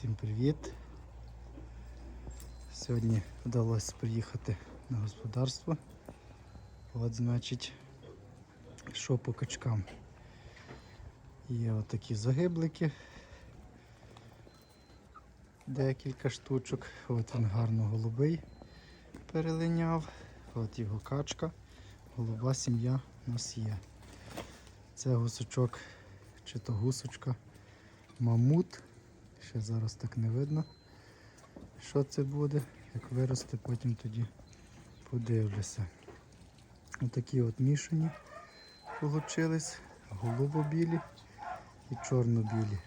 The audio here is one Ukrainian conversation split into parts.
Всім привіт! Сьогодні вдалося приїхати на господарство. От, значить, що по качкам. Є отакі загиблики. Декілька штучок. От він гарно голубий перелиняв. От його качка. Голуба сім'я у нас є. Це гусочок чи то гусочка. Мамут. Ще зараз так не видно, що це буде. Як виросте, потім тоді подивлюся. Отакі от мішані получились. Голубо-білі і чорно-білі.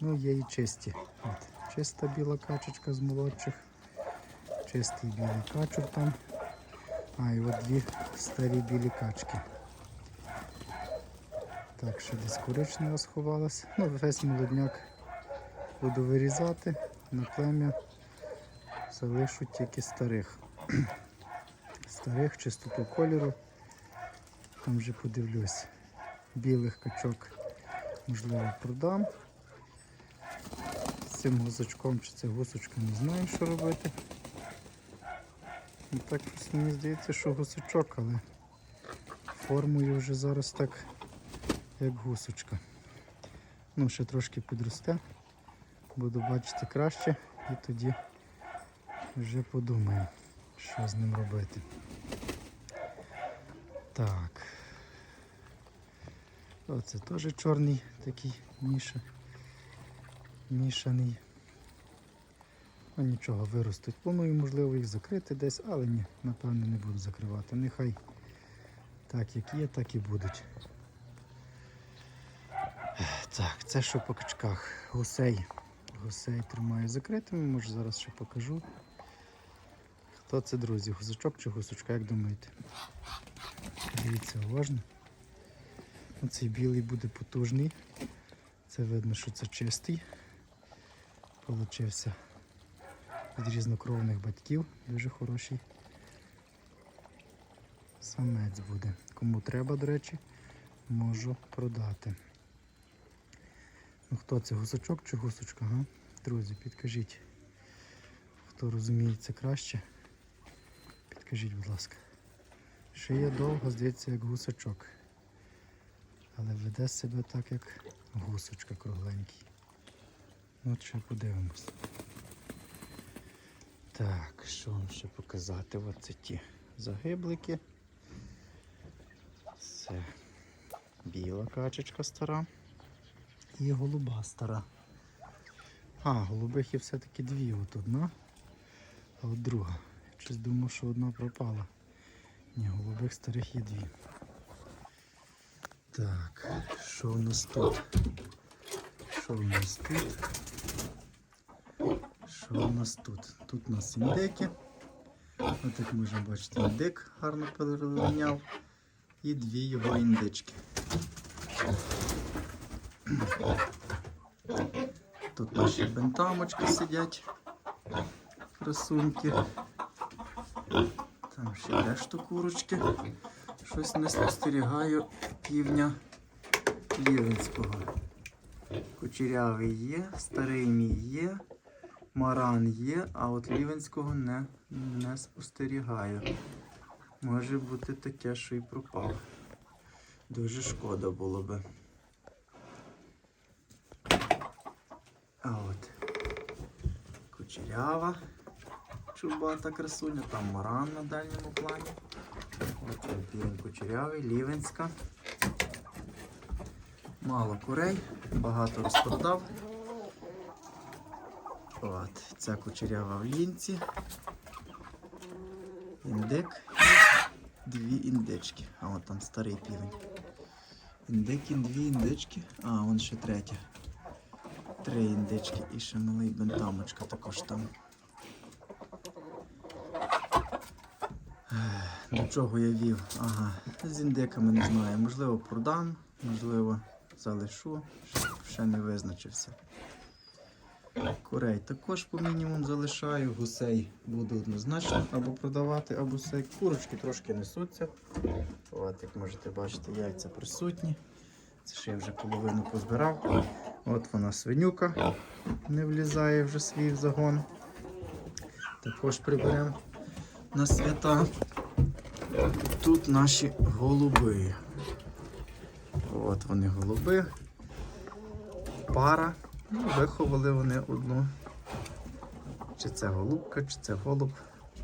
Ну, є і чисті. От, чиста біла качечка з молодших. Чистий білий качок там. А, і от дві старі білі качки. Так, ще десь коричнева сховалась. Ну, весь молодняк буду вирізати, на плем'я залишу тільки старих. Старих чистоту кольору. Там вже подивлюсь. Білих качок можливо продам. З цим гусочком чи це гусочка не знаю, що робити. Ну, так мені здається, що гусочок, але формою вже зараз так як гусочка. Ну, ще трошки підросте, буду бачити краще і тоді вже подумаю, що з ним робити. Так. Оце теж чорний такий міша. Мішаний. Ну нічого, виростуть. Планую, можливо, їх закрити десь, але ні, напевно, не буду закривати. Нехай так як є, так і будуть. Так, це що по качках? Гусей. Гусей тримаю закритими, може зараз ще покажу. Хто це, друзі? Гусачок чи гусочка, як думаєте? Дивіться уважно. Оцей білий буде потужний. Це видно, що це чистий. Получився від різнокровних батьків. Дуже хороший самець буде. Кому треба, до речі, можу продати. Ну хто це, гусачок чи гусочка? Га? Друзі, підкажіть. Хто розуміє це краще, підкажіть, будь ласка. Шия довга, здається, як гусачок. Але веде себе так, як гусочка кругленький. Ну, От ще подивимось. Так, що вам ще показати? Оце ті загиблики. Це біла качечка стара і голуба стара. А, голубих є все-таки дві. От одна, а от друга. Я щось думав, що одна пропала. Ні, голубих старих є дві. Так, що в нас тут? Що в нас тут? Що в нас тут? Тут у нас індики. От як можемо бачити, індик гарно перелиняв. І дві його індички. Тут наші бентамочки сидять. Красуньки. Там ще решту курочки. Щось не спостерігаю півня Лівенського. Кучерявий є, старий мій є, маран є, а от Лівенського не, не спостерігаю. Може бути таке, що і пропав. Дуже шкода було би. А от кучерява, чубата красуня, там маран на дальньому плані. От він кучерявий, лівенська. Мало курей, багато розпродав. От, ця кучерява в лінці. Індик і дві індички. А от там старий півень. Індик дві індички. А, вон ще третя. Три індички і ще малий бентамочка також там. До чого я вів? Ага, з індиками не знаю. Можливо, продам, можливо, залишу. Ще- не визначився. Курей також по мінімум залишаю. Гусей буду однозначно або продавати, або все. Курочки трошки несуться. От, як можете бачити, яйця присутні. Це ще я вже половину позбирав. От вона свинюка, не влізає вже свій в загон. Також приберемо на свята. Тут наші голуби. От вони голуби. Пара. Ну, виховали вони одну. Чи це голубка, чи це голуб.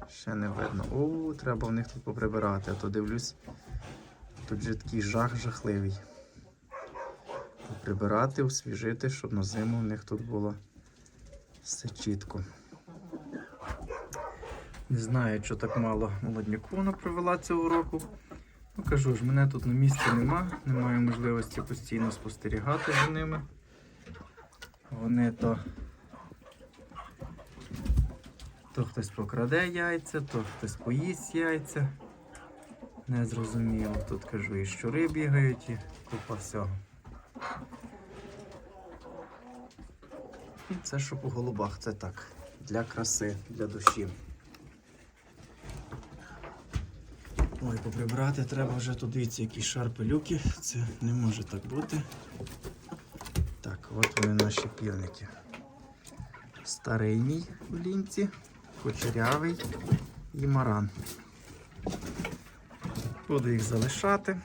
Ще не видно. О, треба в них тут поприбирати, а то дивлюсь. Тут же такий жах жахливий. Прибирати, освіжити, щоб на зиму в них тут було все чітко. Не знаю, що так мало молодняку вона провела цього року. Ну кажу ж, мене тут на місці нема, немає можливості постійно спостерігати за ними. Вони то. То хтось покраде яйця, то хтось поїсть яйця. Не зрозуміло. Тут кажу, і щури бігають, і купа всього. Це що по голубах, це так. Для краси, для душі. Ой, поприбрати треба вже тут дивіться, які шарпелюки. Це не може так бути. Так, от вони наші півники. Старий мій в лінці, кучерявий і маран. Буду їх залишати.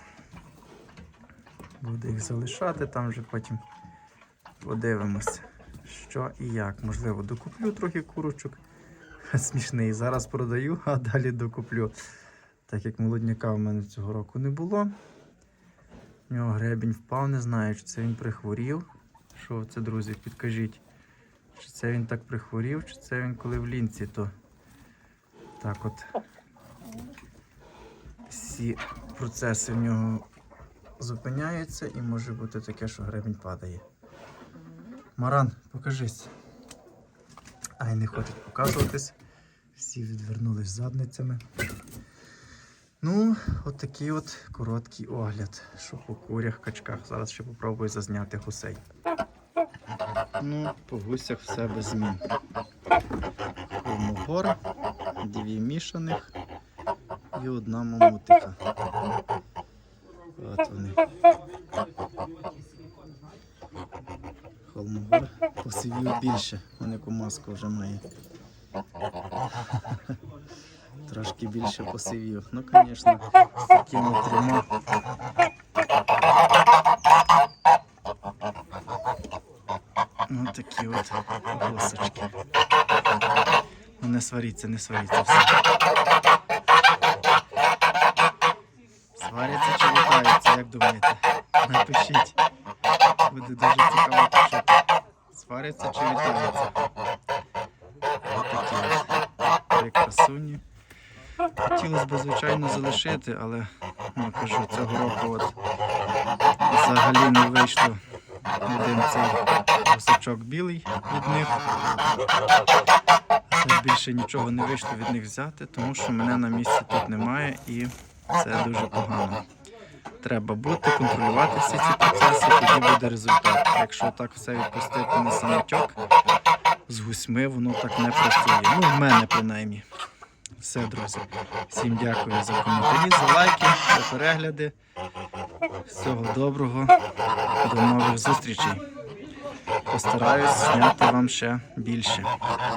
Буду їх залишати, там вже потім подивимося, що і як. Можливо, докуплю трохи курочок. Смішний. Зараз продаю, а далі докуплю. Так як молодняка в мене цього року не було. В нього гребінь впав, не знаю, чи це він прихворів. Що це, друзі, підкажіть. Чи це він так прихворів, чи це він коли в лінці, то так от всі процеси в нього зупиняються і може бути таке, що гребінь падає. Маран, покажись. Ай, не хочуть показуватись. Всі відвернулись задницями. Ну, от такий от короткий огляд, що по курях, качках. Зараз ще попробую зазняти гусей. Ну, по гусях все без змін. Холмогор, дві мішаних і одна мамутика. От вони. Холмогор посивів більше, он яку маску вже має. Трошки більше посивів. Ну, звісно, з такими трьома. Ну, такі от гусочки. Ну, не сваріться, не сваріться все. Сваряться чи вітаються, як думаєте? Напишіть. Буде дуже цікаво почути. Сваряться чи вітаються. Такі красуні. Хотілося б, звичайно, залишити, але ну, кажу, цього року от взагалі не вийшло один цей гусачок білий від них. Більше нічого не вийшло від них взяти, тому що мене на місці тут немає і це дуже погано. Треба бути, контролювати всі ці процеси, тоді буде результат. Якщо так все відпустити на самотьок, з гусьми воно так не працює. Ну, в мене принаймні. Все, друзі. Всім дякую за коментарі, за лайки, за перегляди. Всього доброго. До нових зустрічей. Постараюсь зняти вам ще більше.